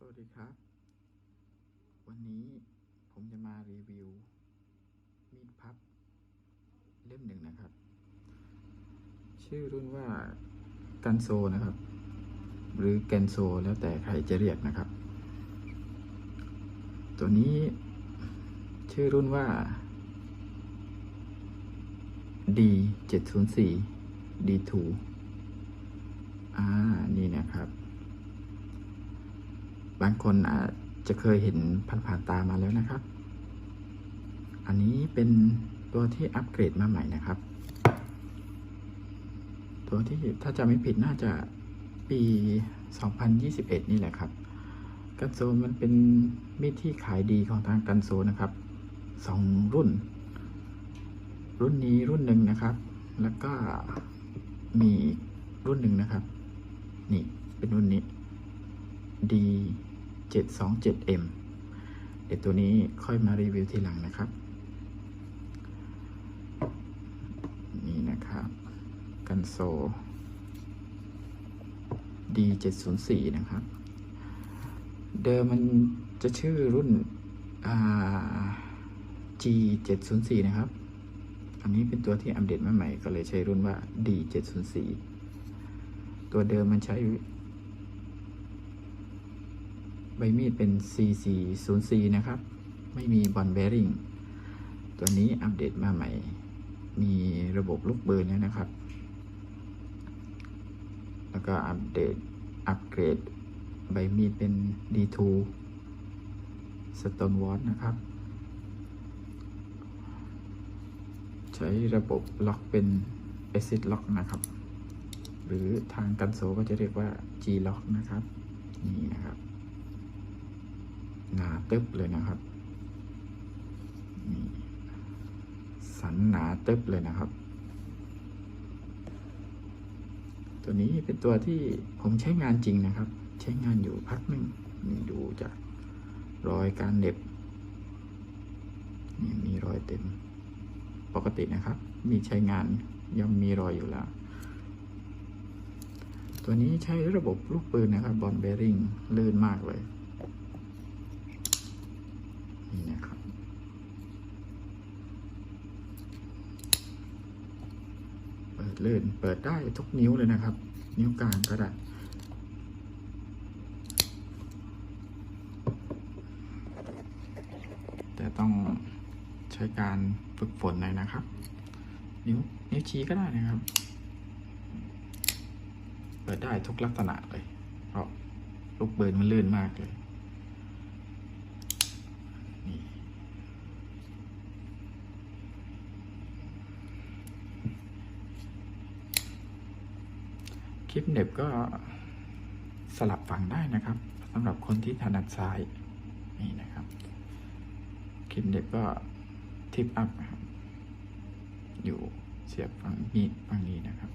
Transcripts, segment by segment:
สวัสดีครับ วันนี้ผมจะมารีวิว มีดพับ เล่มหนึ่งนะครับ ชื่อรุ่นว่ากันโซนะครับ หรือแกนโซแล้วแต่ใครจะเรียกนะครับ ตัวนี้ชื่อรุ่นว่า D 7 0 4 D2 อ่า นี่นะครับ บางคนอาจจะเคยเห็นผ่านๆตามาแล้วนะครับ อันนี้เป็นตัวที่อัปเกรดมาใหม่นะครับ ตัวที่ถ้าจะไม่ผิดน่าจะปี 2021 นี่แหละครับ กันโซมันเป็นมีดที่ขายดีของทางกันโซนะครับสองรุ่น รุ่นนี้รุ่นหนึ่งนะครับ แล้วก็มีรุ่นหนึ่งนะครับ นี่เป็นรุ่นนี้ D 7 2 7 M เดี๋ยวตัวนี้ค่อยมารีวิวทีหลังนะครับ นี่นะครับ กันโซ D 7 0 4 นะครับ เดิมมันจะชื่อรุ่น G 7 0 4 นะครับ อันนี้เป็นตัวที่อัปเดตมาใหม่ก็เลยใช้รุ่นว่า D 7 0 4 ตัวเดิมมันใช้ ใบมีดเป็น C404 นะครับ ไม่มีบอลแบริ่งตัวนี้อัปเดตมาใหม่ มีระบบลูกเบิร์นแล้วนะครับ แล้วก็อัปเดตอัปเกรดใบมีดเป็น D2 Stone w a t นะครับ ใช้ระบบล็อกเป็น Acid Lock นะครับ หรือทางกันโซก็จะเรียกว่า G Lock นะครับ นี่นะครับ หนาตึบเลยนะครับสันหนาตึบเลยนะครับ ตัวนี้เป็นตัวที่ผมใช้งานจริงนะครับ ใช้งานอยู่พักหนึ่งนี่ดูจากรอยการเด็บนี่มีรอยเต็มปกตินะครับ มีใช้งานย่อมมีรอยอยู่แล้ว ตัวนี้ใช้ระบบลูกปืนนะครับบอลเบริงลื่นมากเลย นี่นะครับ เปิดเลื่อนเปิดได้ทุกนิ้วเลยนะครับ นิ้วกลางก็ได้แต่ต้องใช้การฝึกฝนหน่อยนะครับ นิ้วนิ้วชี้ก็ได้นะครับ เปิดได้ทุกลักษณะเลย เพราะลูกเบิร์นมันลื่นมากเลย ลิปเน็บก็สลับฝั่งได้นะครับสำหรับคนที่ถนัดซ้ายนี่นะครับคลิปเน็บก็ทิปอัพอยู่เสียบฝั่งมีดฝั่งนี้นะครับ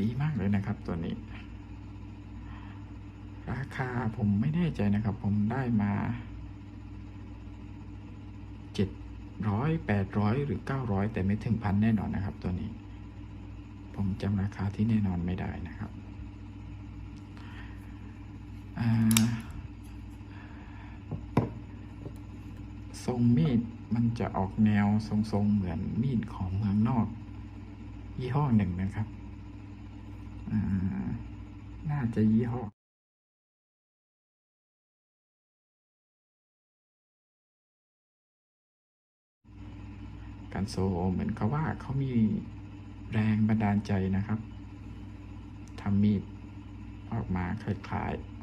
ดีมากเลยนะครับตัวนี้ ราคาผมไม่แน่ใจนะครับ ผมได้มา 700 800 หรือ 900 แต่ไม่ถึงพันแน่นอนนะครับ ตัวนี้ ผมจำราคาที่แน่นอนไม่ได้นะครับทรงมีดมันจะออกแนวทรงๆเหมือนมีดของเมืองนอก ยี่ห้อหนึ่งนะครับ น่าจะยี่ห้อ การโซเหมือนกับว่าเขามีแรงบันดาลใจนะครับทำมีดออกมาคล้ายๆ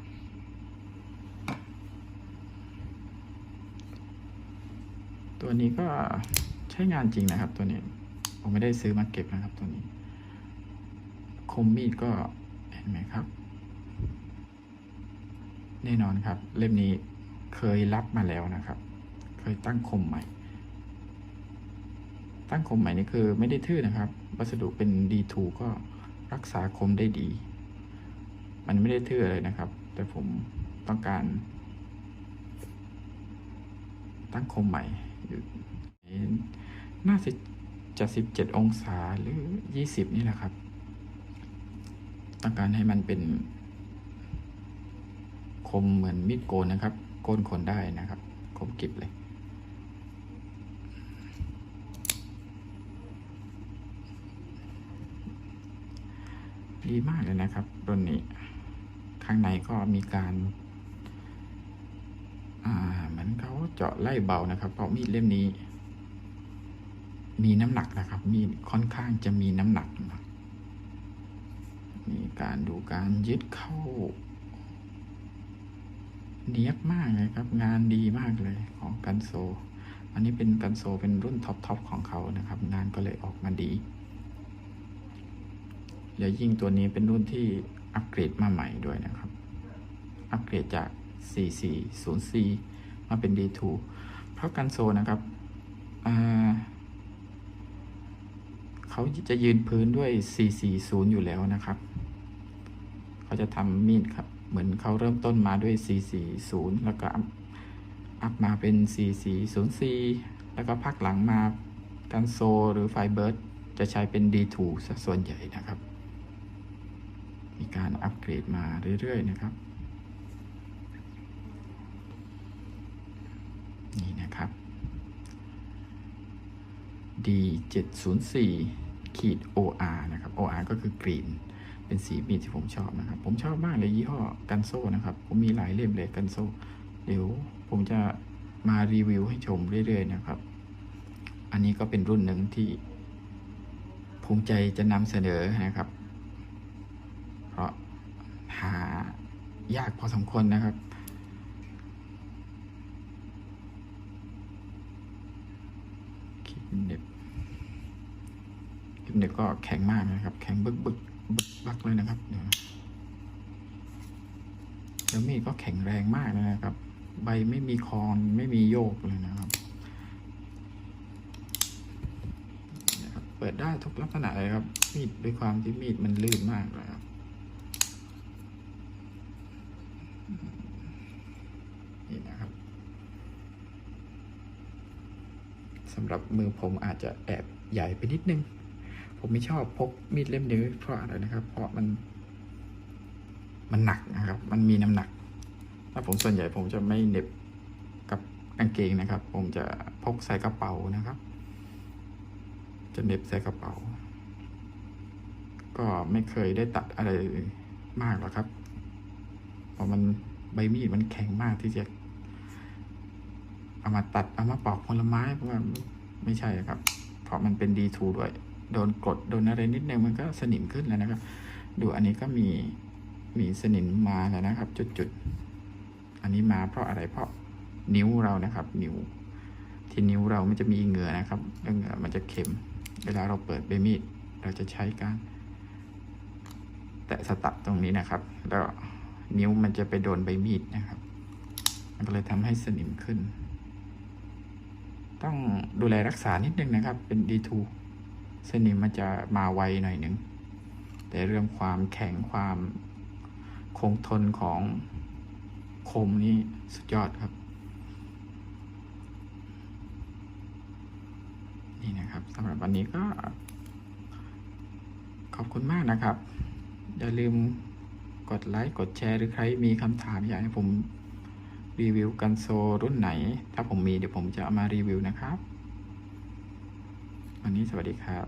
ตัวนี้ก็ใช้งานจริงนะครับ ตัวนี้ผมไม่ได้ซื้อมาเก็บนะครับตัวนี้ คมมีดก็เห็นไหมครับ แน่นอนครับ เล่มนี้เคยรับมาแล้วนะครับ เคยตั้งคมใหม่ ตั้งคมใหม่นี่คือไม่ได้ทื่อนะครับ วัสดุเป็น D2 ก็รักษาคมได้ดี มันไม่ได้ทื่อเลยนะครับ แต่ผมต้องการ ตั้งคมใหม่อยู่น่าจะจะ17 องศาหรือ 20 นี่แหละครับ ต้องการให้มันเป็น คมเหมือนมีดโกนนะครับ โกนคนได้นะครับ คมกิบเลย ดีมากเลยนะครับรุ่นนี้ ข้างในก็มีการเหมือนเขาเจาะไล่เบานะครับ เพราะมีดเล่มนี้ มีน้ำหนักนะครับ มีดค่อนข้างจะมีน้ำหนักนะมีการดูการยึดเข้า เนียบมากเลยครับ งานดีมากเลยของกันโซ อันนี้เป็นกันโซเป็นรุ่นท็อปทอปของเขานะครับ งานก็เลยออกมาดี แล้วยิ่งตัวนี้เป็นรุ่นที่อัปเกรดมาใหม่ด้วยนะครับ อัปเกรดจาก 4404มาเป็น D2 เพราะกันโซนะครับเขาจะยืนพื้นด้วย 440 อยู่แล้วนะครับ เขาจะทำมีดครับ เหมือนเขาเริ่มต้นมาด้วย 440 แล้วก็อัพมาเป็น 4404แล้วก็พักหลังมากันโซหรือไฟเบิร์ดจะใช้เป็น D2 ส่วนใหญ่นะครับ มีการอัปเกรดมาเรื่อย ๆ นะครับ นี่นะครับ D 7 0 4ขีด OR นะครับ OR ก็คือกรีน เป็นสีมีดที่ผมชอบนะครับ ผมชอบมากเลยยี่ห้อกันโซนะครับ ผมมีหลายเล่มเลยกันโซเดี๋ยวผมจะมารีวิวให้ชมเรื่อย ๆ นะครับ อันนี้ก็เป็นรุ่นหนึ่งที่ ภูมิใจจะนำเสนอนะครับ เพราะหายากพอสมควรนะครับ คลิปเน็บคลิปเน็บก็แข็งมากนะครับ แข็งบึกบึกบึกบักเลยนะครับเนี่ยแล้วมีดก็แข็งแรงมากเลยนะครับ ใบไม่มีคอนไม่มีโยกเลยนะครับเปิดได้ทุกลักษณะเลยครับ มีดด้วยความที่มีดมันลื่นมากเลยครับ นี่นะครับ สำหรับมือผมอาจจะแอบใหญ่ไปนิดนึง ผมไม่ชอบพกมีดเล่มนี้เพราะอะไรนะครับ เพราะมัน มันหนักนะครับ มันมีน้ำหนักถ้าผมส่วนใหญ่ผมจะไม่เหน็บกับกางเกงนะครับ ผมจะพกใส่กระเป๋านะครับ จะเหน็บใส่กระเป๋า ก็ไม่เคยได้ตัดอะไรมากหรอกครับ เพราะมันใบมีดมันแข็งมากที่จะ เอามาตัดเอามาปอกผลไม้เพราะว่าไม่ใช่ครับ เพราะมันเป็นดีทูด้วย โดนกดโดนอะไรนิดนึงมันก็สนิมขึ้นแล้วนะครับ ดูอันนี้ก็มีมีสนิมมาแล้วนะครับ จุดๆ อันนี้มาเพราะอะไรเพราะนิ้วเรานะครับ นิ้ว ที่นิ้วเรามันจะมีเหงื่อนะครับแล้วเหงื่อมันจะเค็ม เวลาเราเปิดใบมีดเราจะใช้การแตะสตัดตรงนี้นะครับ แล้วนิ้วมันจะไปโดนใบมีดนะครับ มันก็เลยทำให้สนิมขึ้น ต้องดูแลรักษานิดนึงนะครับ เป็น D2 สนิมมันจะมาไวหน่อยหนึ่ง แต่เรื่องความแข็งความคงทนของคมนี่สุดยอดครับ นี่นะครับสำหรับวันนี้ก็ ขอบคุณมากนะครับ อย่าลืมกดไลค์ กดแชร์ หรือใครมีคำถามอยากให้ผม รีวิวกันโซรุ่นไหน ถ้าผมมีเดี๋ยวผมจะเอามารีวิวนะครับ วันนี้สวัสดีครับ